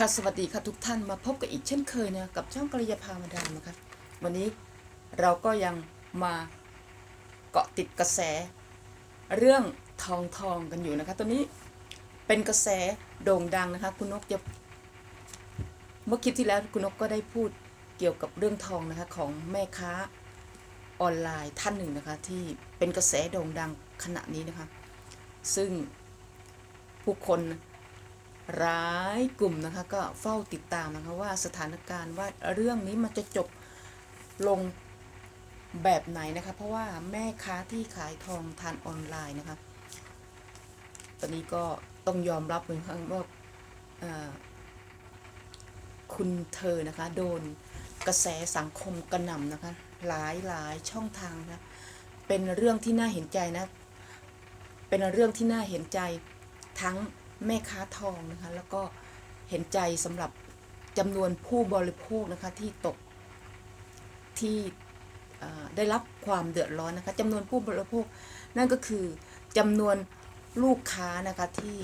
ค่ะสวัสดีค่ะทุกท่านมาพบกับอีกเช่นเคยนะกับช่องกริยาพามาดามนะคะวันนี้เราก็ยังมาเกาะติดกระแส เรื่องทองทองกันอยู่นะคะตัวนี้เป็นกระแสโด่งดังนะคะ คุณนกจะเมื่อคลิปที่แล้วคุณนกก็ได้พูดเกี่ยวกับเรื่องทองนะคะของแม่ค้าออนไลน์ท่านหนึ่งนะคะ ที่เป็นกระแสโด่งดังขณะนี้นะคะ ซึ่งผู้คน หลายกลุ่มนะคะ ก็เฝ้าติดตามนะคะว่าสถานการณ์ว่าเรื่องนี้มันจะจบลงแบบไหนนะคะ เพราะว่าแม่ค้าที่ขายทองทานออนไลน์นะคะ ตอนนี้ก็ต้องยอมรับเลยค่ะว่าเอ่อคุณเธอนะคะ โดนกระแสสังคมกระหน่ำนะคะ หลายหลายช่องทางนะเป็นเรื่องที่น่าเห็นใจนะ เป็นเรื่องที่น่าเห็นใจทั้ง แม่ค้าทองนะคะ แล้วก็เห็นใจสำหรับจำนวนผู้บริโภคนะคะที่ตกที่ได้รับความเดือดร้อนนะคะจำนวนผู้บริโภค นั่นก็คือจำนวนลูกค้านะคะที่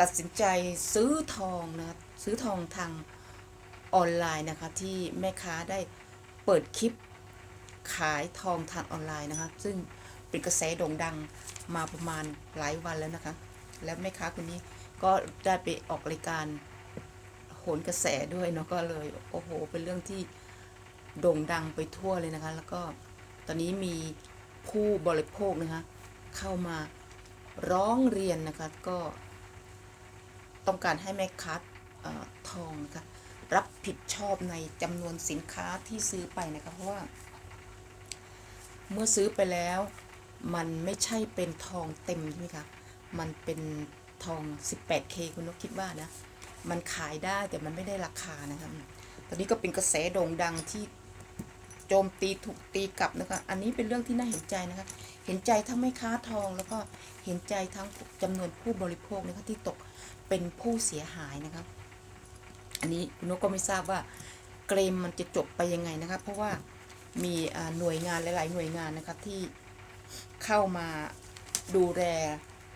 ตัดสินใจซื้อทองนะคะซื้อทองทางออนไลน์นะคะที่แม่ค้าได้เปิดคลิปขายทองทางออนไลน์นะคะซึ่ง เป็นกระแสโด่งดังมาประมาณหลายวันแล้วนะคะ แล้วแม่ค้าคนนี้ก็ได้ไปออกรายการโหนกระแสด้วยเนาะก็เลยโอ้โห เป็นเรื่องที่โด่งดังไปทั่วเลยนะคะ แล้วก็ตอนนี้มีผู้บริโภคนะคะ เข้ามาร้องเรียนนะคะก็ต้องการให้แม่ค้าอทองนะคะรับผิดชอบในจำนวนสินค้าที่ซื้อไปนะคะเพราะว่า เมื่อซื้อไปแล้ว มันไม่ใช่เป็นทองเต็มใช่ไหมคะ มันเป็นทอง 18K คุณนกคิดว่านะ มันขายได้แต่มันไม่ได้ราคานะคะอืมตอนนี้ก็เป็นกระแสโด่งดังที่โจมตีถูกตีกลับนะคะ อันนี้เป็นเรื่องที่น่าเห็นใจนะคะ เห็นใจทั้งแม่ค้าทอง แล้วก็เห็นใจทั้งจำนวนผู้บริโภคนะคะที่ตกเป็นผู้เสียหายนะคะอันนี้คุณนกก็ไม่ทราบว่าเกรมมันจะจบไปยังไงนะคะ เพราะว่ามีหน่วยงานหลาย ๆ หน่วยงานนะคะที่ เข้ามาดูแล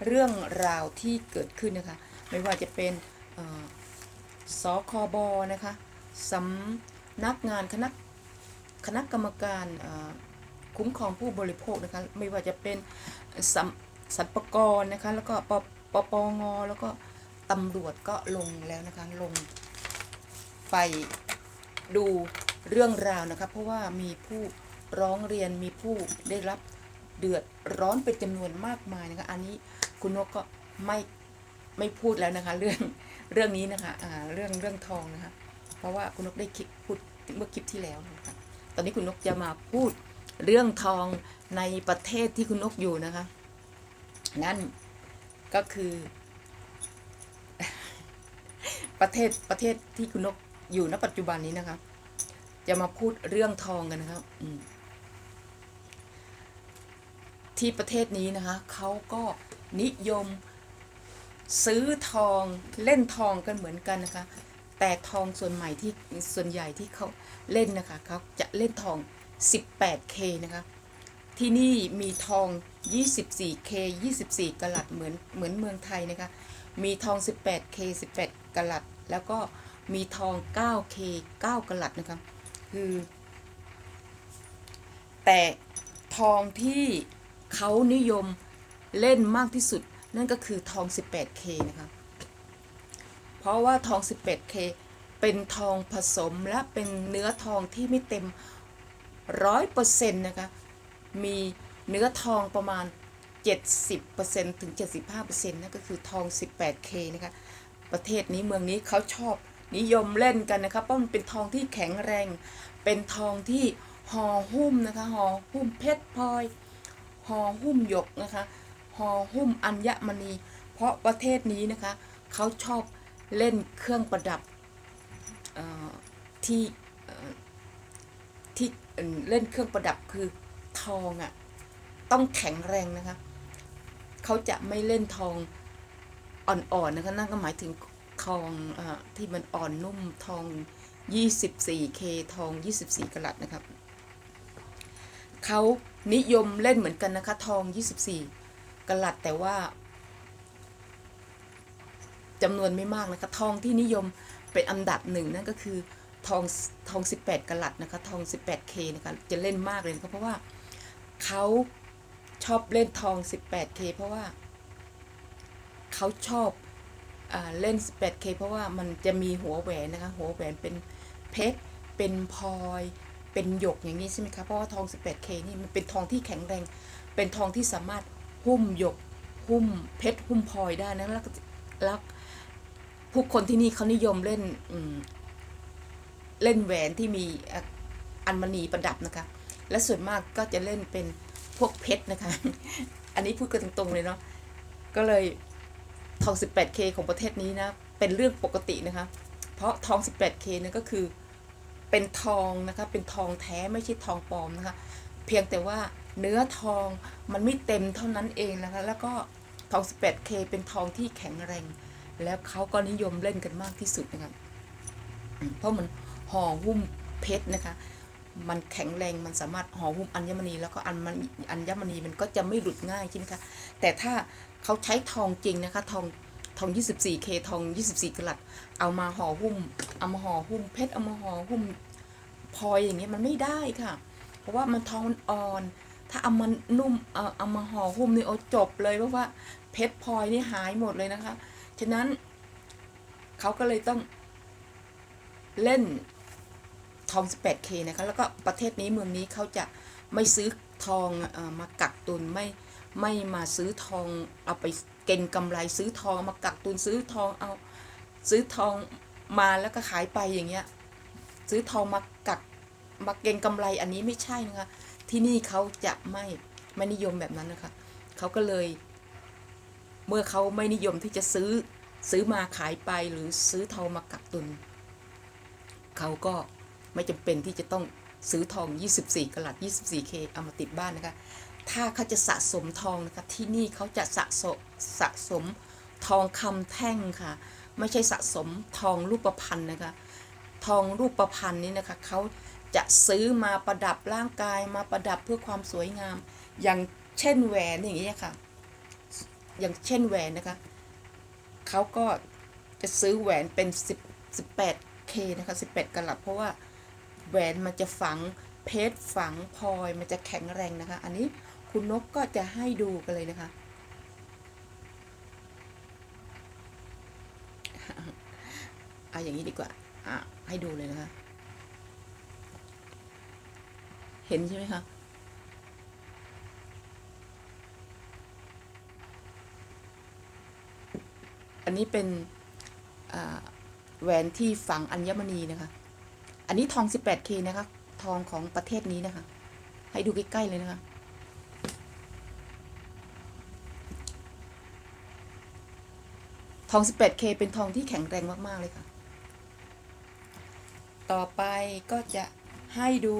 เรื่องราวที่เกิดขึ้นนะคะ ไม่ว่าจะเป็นสคบนะคะสำนักงานคณะคณะกรรมการคุ้มครองผู้บริโภคนะคะไม่ว่าจะเป็นสัมสรรพกรนะคะแล้วก็ปปปงแล้วก็ตำรวจก็ลงแล้วนะคะลงไปดูเรื่องราวนะคะเพราะว่ามีผู้ร้องเรียนมีผู้ได้รับ เดือดร้อนเป็นจำนวนมากมายนะคะ อันนี้คุณนกก็ไม่ไม่พูดแล้วนะคะ เรื่องเรื่องนี้นะคะอ่าเรื่องเรื่องทองนะคะ เพราะว่าคุณนกได้คลิปพูดเมื่อคลิปที่แล้วนะคะตอนนี้คุณนกจะมาพูดเรื่องทองในประเทศที่คุณนกอยู่นะคะ นั่นก็คือ ประเทศประเทศที่คุณนกอยู่ณปัจจุบันนี้นะคะ จะมาพูดเรื่องทองกันนะครับ อืม ที่ประเทศนี้นะคะเขาก็นิยมซื้อทองเล่นทองกันเหมือนกันนะคะ แต่ทองส่วนใหม่ที่ส่วนใหญ่ที่เขาเล่นนะคะเขาจะเล่นทอง 18K นะคะ ที่นี่มีทอง 24K 24กะลัตเหมือนเหมือนเมืองไทยนะคะ มีทอง 18K 18กะลัตแล้วก็มีทอง 9K 9กะลัตนะคะ คือ แต่ทองที่ เขานิยมเล่นมากที่สุด นั่นก็คือทอง 18K นะคะเพราะว่าทอง 18K เป็นทองผสมและเป็นเนื้อทองที่ไม่เต็มร้อยเปอร์เซ็นต์นะคะ มีเนื้อทองประมาณ 70%ถึง 75%นั่นก็คือทอง 18K นะคะ ประเทศนี้เมืองนี้เขาชอบนิยมเล่นกันนะคะเพราะมันเป็นทองที่แข็งแรง เป็นทองที่ห่อหุ้มนะคะห่อหุ้มเพชรพลอย ห่อหุ้มหยกนะคะห่อหุ้มอัญมณี เพราะประเทศนี้นะคะเขาชอบเล่นเครื่องประดับที่ที่เล่นเครื่องประดับคือทองอะ่ะต้องแข็งแรงนะคะเขาจะไม่เล่นทองอ่อนๆนะคะนั่นก็หมายถึงทองออที่มันอ่อนนุ่มทอง 24K ทอง 24กะรัตนะครับเขา นิยมเล่นเหมือนกันนะคะ ทอง 24กลัดแต่ว่าจำนวนไม่มากนะคะ ทองที่นิยมเป็นอันดับหนึ่งนั่นก็คือทองทอง 18กลัตนะคะ ทอง 18K นะคะ จะเล่นมากเลยนะคะเพราะว่าเขาชอบเล่นทอง 18K เพราะว่าเขาชอบอเล่น 18K เพราะว่ามันจะมีหัวแหวนนะคะ หัวแหวนเป็นเพชร เป็นพลอย เป็นหยกอย่างนี้ใช่ไหมคะเพราะว่าทอง 18K นี่มันเป็นทองที่แข็งแรง เป็นทองที่สามารถหุ้มหยกหุ้มเพชรหุ้มพลอยได้นะแล้วก็แล้วผู้คนที่นี่เขานิยมเล่นอืเล่นแหวนที่มีอัญมณีประดับนะคะ และส่วนมากก็จะเล่นเป็นพวกเพชรนะคะ อันนี้พูดกันตรงๆเลยเนาะก็เลยทอง 18K ของประเทศนี้นะ เป็นเรื่องปกตินะคะ เพราะทอง 18K เนี่ยก็คือ เป็นทองนะคะ เป็นทองแท้ไม่ใช่ทองปลอมนะคะ เพียงแต่ว่าเนื้อทองมันไม่เต็มเท่านั้นเองนะคะ แล้วก็ทอง 18K เป็นทองที่แข็งแรง แล้วเขาก็นิยมเล่นกันมากที่สุดนะคะอืมเพราะมันห่อหุ้มเพชรนะคะ มันแข็งแรงมันสามารถห่อหุ้มอัญมณี แล้วก็อัญมณีอัญมณีมันก็จะไม่หลุดง่ายใช่ไหมคะแต่ถ้าเขาใช้ทองจริงนะคะ ทอง ทอง 24K ทอง 24กะรัตเอามาห่อหุ้ม เอามาห่อหุ้มเพชร เอามาห่อหุ้มพลอยอย่างเงี้ยมันไม่ได้ค่ะ เพราะว่ามันทองมันอ่อน ถ้าเอามันนุ่ม เอาเอามาห่อหุ้มนี่เอาจบเลยเพราะว่าเพชรพลอยนี่หายหมดเลยนะคะ ฉะนั้นเขาก็เลยต้องเล่นทอง 18K นะคะ แล้วก็ประเทศนี้เมืองนี้เขาจะไม่ซื้อทองเออมากักตุนไม่ไม่มาซื้อทองเอาไป เก็งกำไรซื้อทองมากักตุนซื้อทองเอา ซื้อทองมาแล้วก็ขายไปอย่างเงี้ย ซื้อทองมากักมาเก็งกำไรอันนี้ไม่ใช่นะคะ ที่นี่เขาจะไม่ไม่นิยมแบบนั้นนะคะเขาก็เลย เมื่อเขาไม่นิยมที่จะซื้อซื้อมาขายไปหรือซื้อทองมากักตุนเขาก็ไม่จำเป็นที่จะต้องซื้อทอง 24กะรัต 24K เอามาติดบ้านนะคะ ถ้าเขาจะสะสมทองนะคะที่นี่เขาจะสะสมสะสมทองคำแท่งค่ะ ไม่ใช่สะสมทองรูปพรรณนะคะ ทองรูปพรรณนี้นะคะเขาจะซื้อมาประดับร่างกายมาประดับเพื่อความสวยงาม อย่างเช่นแหวนอย่างนี้ยค่ะ อย่างเช่นแหวนนะคะเขาก็จะซื้อแหวนเป็น10 18K นะคะ18กะรัตเพราะว่าแหวนมันจะฝังเพชรฝังพลอยมันจะแข็งแรงนะคะ อันนี้ คุณนกก็จะให้ดูกันเลยนะคะ เอาอย่างนี้ดีกว่า อะ ให้ดูเลยนะคะ เห็นใช่ไหมคะอันนี้เป็นแหวนที่ฝังอัญมณีนะคะ อันนี้ทอง 18K นะคะ ทองของประเทศนี้นะคะ ให้ดูใกล้ ๆ เลยนะคะ ทอง 18K เป็นทองที่แข็งแรงมากๆเลยค่ะ ต่อไปก็จะให้ดู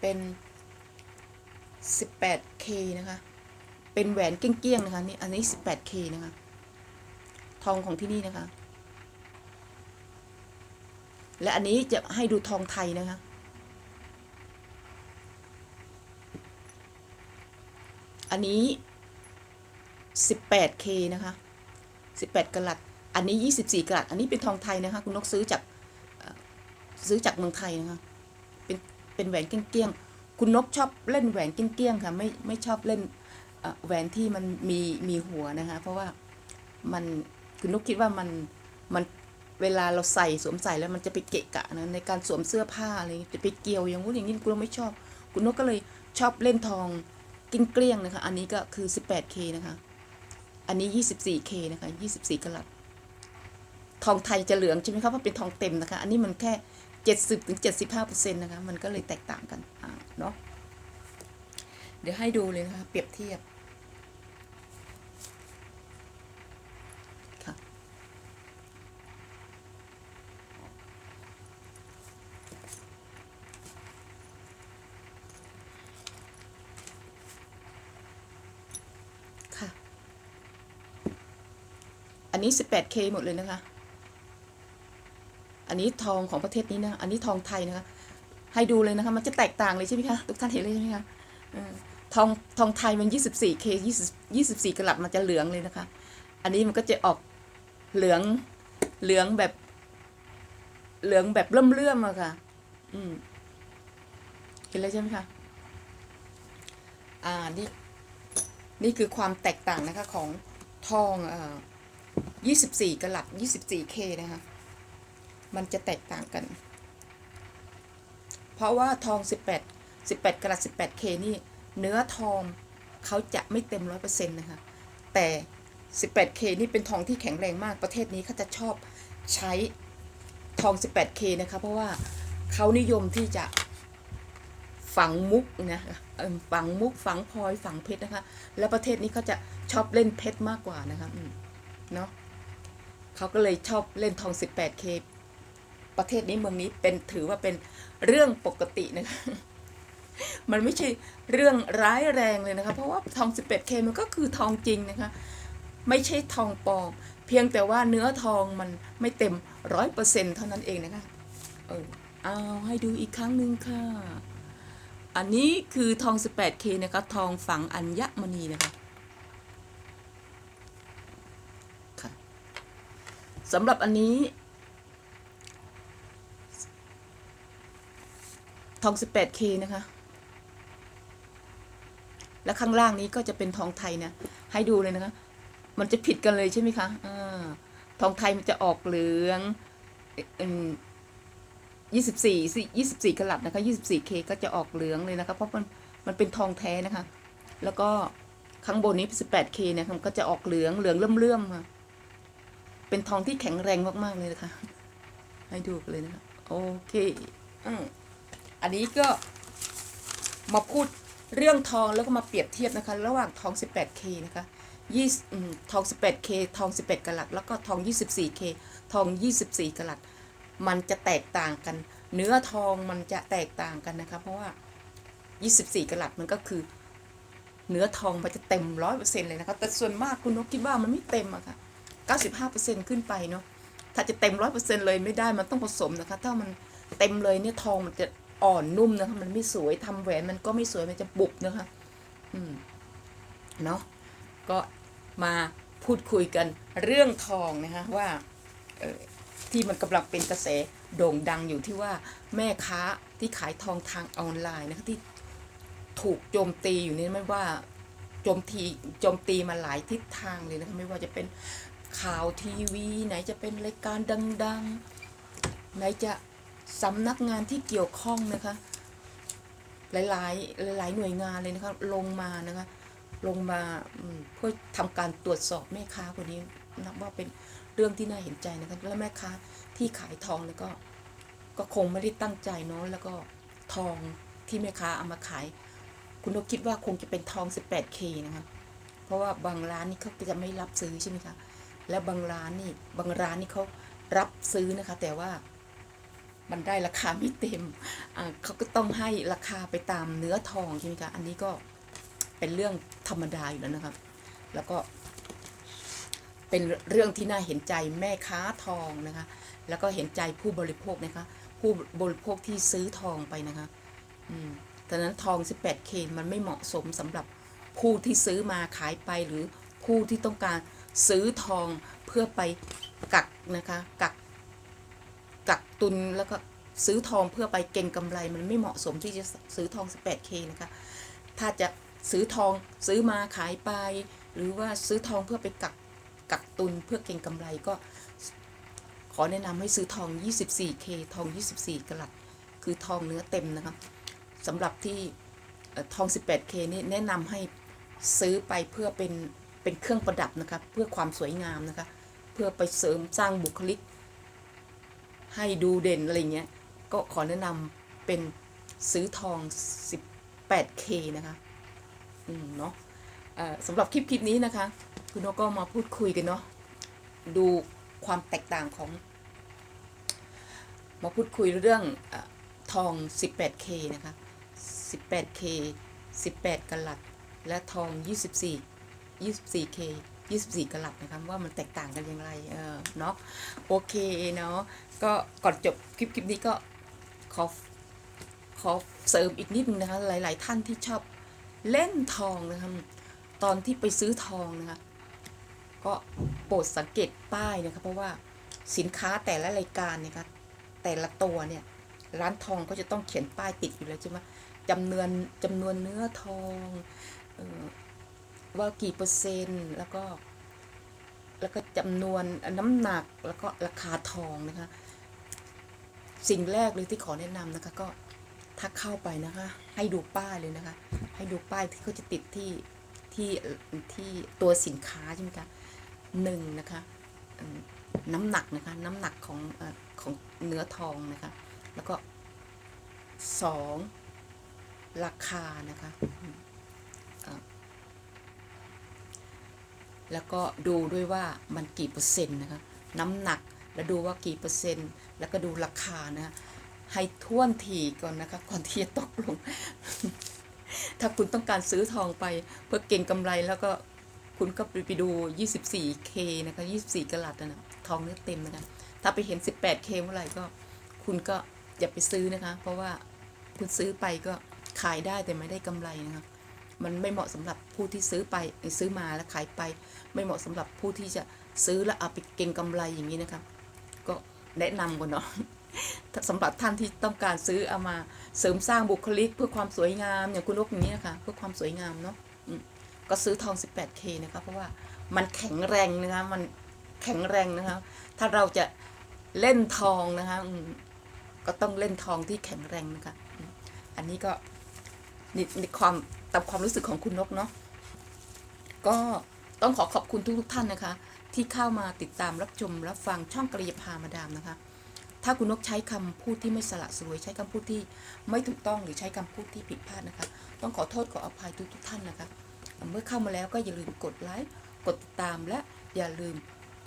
เป็น 18K นะคะ เป็นแหวนเกี้ยงๆนะคะนี่อันนี้ 18K นะคะ ทองของที่นี่นะคะ และอันนี้จะให้ดูทองไทยนะคะอันนี้ 18K นะคะ 18กะรัตอันนี้ 24กะรัตอันนี้เป็นทองไทยนะคะ คุณนกซื้อจากซื้อจากเมืองไทยนะคะ เป็นเป็นแหวนเกี้ยงๆ คุณนกชอบเล่นแหวนเกี้ยงๆ ค่ะ ไม่ไม่ชอบเล่นแหวนที่มันมีมีหัวนะคะ เพราะว่ามันคุณนกคิดว่ามันมันเวลาเราใส่สวมใส่แล้วมันจะไปเกะกะนะในการสวมเสื้อผ้าอะไรจะไปเกี่ยวอย่างงู้นอย่างนี้คุณนกไม่ชอบ คุณนกก็เลยชอบเล่นทองกิ้งเกลี้ยงนะคะ อันนี้ก็คือ 18K นะคะ อันนี้ 24K นะคะ 24กะรัตทองไทยจะเหลืองใช่ไหมคะเพราะเป็นทองเต็มนะคะ อันนี้มันแค่ 70ถึง75%นะคะ มันก็เลยแตกต่างกันเนาะ เดี๋ยวให้ดูเลยนะคะ เปรียบเทียบ นนี้ 18K หมดเลยนะคะ อันนี้ทองของประเทศนี้นะ อันนี้ทองไทยนะคะ ให้ดูเลยนะคะ มันจะแตกต่างเลยใช่ไหมคะ ทุกท่านเห็นเลยใช่ไหมคะทองทองไทยมัน 24K 20 24กะรัตมันจะเหลืองเลยนะคะ อันนี้มันก็จะออกเหลือง เหลืองแบบ เหลืองแบบเลื่อมๆอะค่ะ อืม เห็นแล้วใช่ไหมคะ อ่า นี่ นี่คือความแตกต่างนะคะของทองอ่อ 24กะลัด 24K นะคะ มันจะแตกต่างกัน เพราะว่าทอง 18 18กะลัด 18K นี่ เนื้อทองเขาจะไม่เต็มร้อยเปอร์เซ็นต์นะคะ แต่ 18K นี่เป็นทองที่แข็งแรงมากประเทศนี้เขาจะชอบใช้ทอง 18K นะคะ เพราะว่าเขานิยมที่จะฝังมุกนะฝังมุกฝังพลอยฝังเพชรนะคะ แล้วประเทศนี้เขาจะชอบเล่นเพชรมากกว่านะคะเนาะ เขาก็เลยชอบเล่นทอง 18K ประเทศนี้เมืองนี้เป็นถือว่าเป็นเรื่องปกตินะคะมันไม่ใช่เรื่องร้ายแรงเลยนะคะ เพราะว่าทอง 11K มันก็คือทองจริงนะคะ ไม่ใช่ทองปลอม เพียงแต่ว่าเนื้อทองมันไม่เต็มร้อยเปอร์เซ็นเท่านั้นเองนะคะ เออเอาให้ดูอีกครั้งหนึ่งค่ะ อันนี้คือทอง 18K นะคะ ทองฝังอัญมณีนะคะ สำหรับอันนี้ ทอง 18K นะคะ และข้างล่างนี้ก็จะเป็นทองไทยนะ ให้ดูเลยนะคะ มันจะผิดกันเลยใช่ไหมคะอาทองไทยมันจะออกเหลืองยี่สิบสี่ยี่สิบสี่กลัดนะคะยี่สิบสี่เคก็จะออกเหลืองเลยนะคะ เพราะมันมันเป็นทองแท้นะคะ แล้วก็ข้างบนนี้สิบแปดเคนะคะมันก็จะออกเหลืองเหลืองเลื่อมๆค่ะ เป็นทองที่แข็งแรงมากๆเลยนะคะ ให้ดูกันเลยนะคะโอเคอืมอันนี้ก็มาพูดเรื่องทองแล้วก็มาเปรียบเทียบนะคะ ระหว่างทอง 18K นะคะยี่ทอง 18K ทอง11กะลัด แล้วก็ทอง 24K ทอง 24กะลัด มันจะแตกต่างกัน เนื้อทองมันจะแตกต่างกันนะคะ เพราะว่า 24กะลัดมันก็คือ เนื้อทองมันจะเต็มร้อยเปอร์เซ็นต์เลยนะคะ แต่ส่วนมากคุณนกคิดว่ามันไม่เต็มอะค่ะ 95%ขึ้นไปเนาะถ้าจะเต็มร้อยเปอร์เซ็นต์เลยไม่ได้มันต้องผสมนะคะ ถ้ามันเต็มเลยเนี่ยทองมันจะอ่อนนุ่มนะคะ มันไม่สวยทำแหวนมันก็ไม่สวยมันจะบุบนะคะ อืมเนาะก็มาพูดคุยกันเรื่องทองนะคะว่าเออที่มันกำลังเป็นกระแสโด่งดังอยู่ที่ว่าแม่ค้าที่ขายทองทางออนไลน์นะคะที่ถูกโจมตีอยู่นี่ไม่ว่าโจมตีโจมตีมาหลายทิศทางเลยนะคะไม่ว่าจะเป็น ข่าวทีวี ไหนจะเป็นรายการดัง ๆ ไหนจะสำนักงานที่เกี่ยวข้องนะคะ หลายๆ หลาย ๆ หน่วยงานเลยนะคะ ลงมานะคะ ลงมาเพื่อทำการตรวจสอบแม่ค้าคนนี้นับว่าเป็นเรื่องที่น่าเห็นใจนะคะและแม่ค้าที่ขายทองแล้วก็ ก็คงไม่ได้ตั้งใจเนาะแล้วก็ทองที่แม่ค้าเอามาขาย คุณนกคิดว่าคงจะเป็นทอง 18K นะคะเพราะว่าบางร้านนี่เขาจะไม่รับซื้อใช่ไหมคะ แล้วบางร้านนี่ บางร้านนี่เขารับซื้อนะคะ แต่ว่ามันได้ราคาไม่เต็มเขาก็ต้องให้ราคาไปตามเนื้อทองใช่ไหมคะ อันนี้ก็เป็นเรื่องธรรมดาอยู่แล้วนะครับ แล้วก็ เป็นเรื่องที่น่าเห็นใจแม่ค้าทองนะคะ แล้วก็เห็นใจผู้บริโภคนะคะ ผู้บริโภคที่ซื้อทองไปนะคะ อืมดังนั้นทอง 18K มันไม่เหมาะสมสำหรับผู้ที่ซื้อมาขายไปหรือผู้ที่ต้องการ ซื้อทองเพื่อไปกักนะคะกักกักตุนแล้วก็ซื้อทองเพื่อไปเก็งกำไรมันไม่เหมาะสมที่จะซื้อทอง 18K นะคะ ถ้าจะซื้อทองซื้อมาขายไป หรือว่าซื้อทองเพื่อไปกักกักตุนเพื่อเก็งกำไรก็ ขอแนะนำให้ซื้อทอง 24K ทอง 24 กลัด คือทองเนื้อเต็มนะคะสำหรับที่ทอง 18K นี่แนะนำให้ซื้อไปเพื่อเป็น เป็นเครื่องประดับนะคะเพื่อความสวยงามนะคะเพื่อไปเสริมสร้างบุคลิก ให้ดูเด่นอะไรเงี้ยก็ขอแนะนำเป็นซื้อทอง 18K นะคะอืมเนาะสำหรับคลิปคลิปนี้นะคะ คุณนกก็มาพูดคุยกันเนาะดูความแตกต่างของ มาพูดคุยเรื่องออทอง 18K นะคะ 18K 18กะลัด และทอง 24 24K 24กะลัดนะคะว่ามันแตกต่างกันอย่างไรเออเนาะโอเคเนาะก็ก่อนจบคลิปคลิปนี้ก็ขอขอเสริมอีกนิดนึงนะคะหลาย ๆ ท่านที่ชอบเล่นทองนะคะตอนที่ไปซื้อทองนะคะก็โปรดสังเกตป้ายนะคะเพราะว่าสินค้าแต่ละรายการเนี่ยครับแต่ละตัวเนี่ยร้านทองก็จะต้องเขียนป้ายติดอยู่แล้วใช่ไหมจำนวนจำนวนเนื้อทองเออ ว่ากี่เปอร์เซ็นต์แล้วก็แล้วก็จำนวนน้ำหนักแล้วก็ราคาทองนะคะ สิ่งแรกเลยที่ขอแนะนำนะคะ ก็ถ้าเข้าไปนะคะ ให้ดูป้ายเลยนะคะ ให้ดูป้ายที่เขาจะติดที่ที่ที่ตัวสินค้าใช่ไหมคะหนึ่งนะคะน้ำหนักนะคะน้ำหนักของอของเนื้อทองนะคะ แล้วก็สองราคานะคะอืมเอ่อ แล้วก็ดูด้วยว่ามันกี่เปอร์เซ็นต์นะคะน้ำหนักแล้วดูว่ากี่เปอร์เซ็นต์ แล้วก็ดูราคานะคะให้ท่วนทีก่อนนะคะก่อนที่จะตกลง ถ้าคุณต้องการซื้อทองไปเพื่อเก่งกำไรแล้วก็คุณก็ไปไปดู 24K นะคะ 24กะรัตนะทองเนื้อเต็มนะคะ ถ้าไปเห็น 18K เมื่อไหร่ก็ คุณก็อย่าไปซื้อนะคะ เพราะว่าคุณซื้อไปก็ขายได้แต่ไม่ได้กำไรนะคะ มันไม่เหมาะสำหรับผู้ที่ซื้อไปซื้อมาแล้วขายไป ไม่เหมาะสำหรับผู้ที่จะซื้อแล้วเอาไปเก็งกำไรอย่างนี้นะคะก็แนะนำก่อนเนาะสำหรับท่านที่ต้องการซื้อเอามาเสริมสร้างบุคลิก เพื่อความสวยงามอย่างคุณนกอย่างนี้นะคะเพื่อความสวยงามเนาะก็ซื้อทอง 18K นะคะเพราะว่ามันแข็งแรงนะคะมันแข็งแรงนะคะถ้าเราจะเล่นทองนะคะก็ต้องเล่นทองที่แข็งแรงนะคะอันนี้ก็ นี่นี่ความตามความรู้สึกของคุณนกเนาะก็ต้องขอขอบคุณทุกๆท่านนะคะ ที่เข้ามาติดตามรับชมรับฟังช่องกระยาพามาดามนะคะ ถ้าคุณนกใช้คำพูดที่ไม่สละสลวยใช้คำพูดที่ไม่ถูกต้องหรือใช้คำพูดที่ผิดพลาดนะคะ ต้องขอโทษขออภัยทุกทุกๆท่านนะคะ เมื่อเข้ามาแล้วก็อย่าลืมกดไลค์กดติดตามและอย่าลืม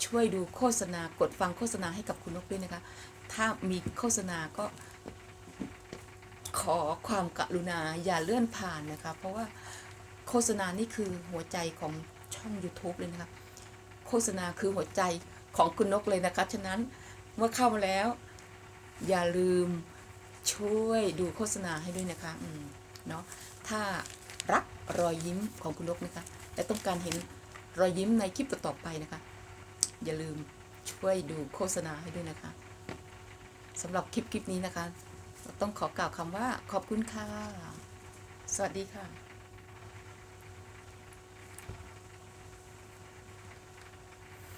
ช่วยดูโฆษณากดฟังโฆษณาให้กับคุณนกด้วยนะคะ ถ้ามีโฆษณาก็ ขอความกรุณาอย่าเลื่อนผ่านนะคะ เพราะว่าโฆษณานี่คือหัวใจของช่อง YouTube เลยนะคะโฆษณาคือหัวใจของคุณนกเลยนะคะ ฉะนั้นเมื่อเข้ามาแล้ว อย่าลืมช่วยดูโฆษณาให้ด้วยนะคะอืมเนาะถ้ารักรอยยิ้มของคุณนกนะคะ และต้องการเห็นรอยยิ้มในคลิปต่อๆไปนะคะ อย่าลืมช่วยดูโฆษณาให้ด้วยนะคะสำหรับคลิปคลิปนี้นะคะ ต้องขอกล่าวคำว่าขอบคุณค่ะ สวัสดีค่ะ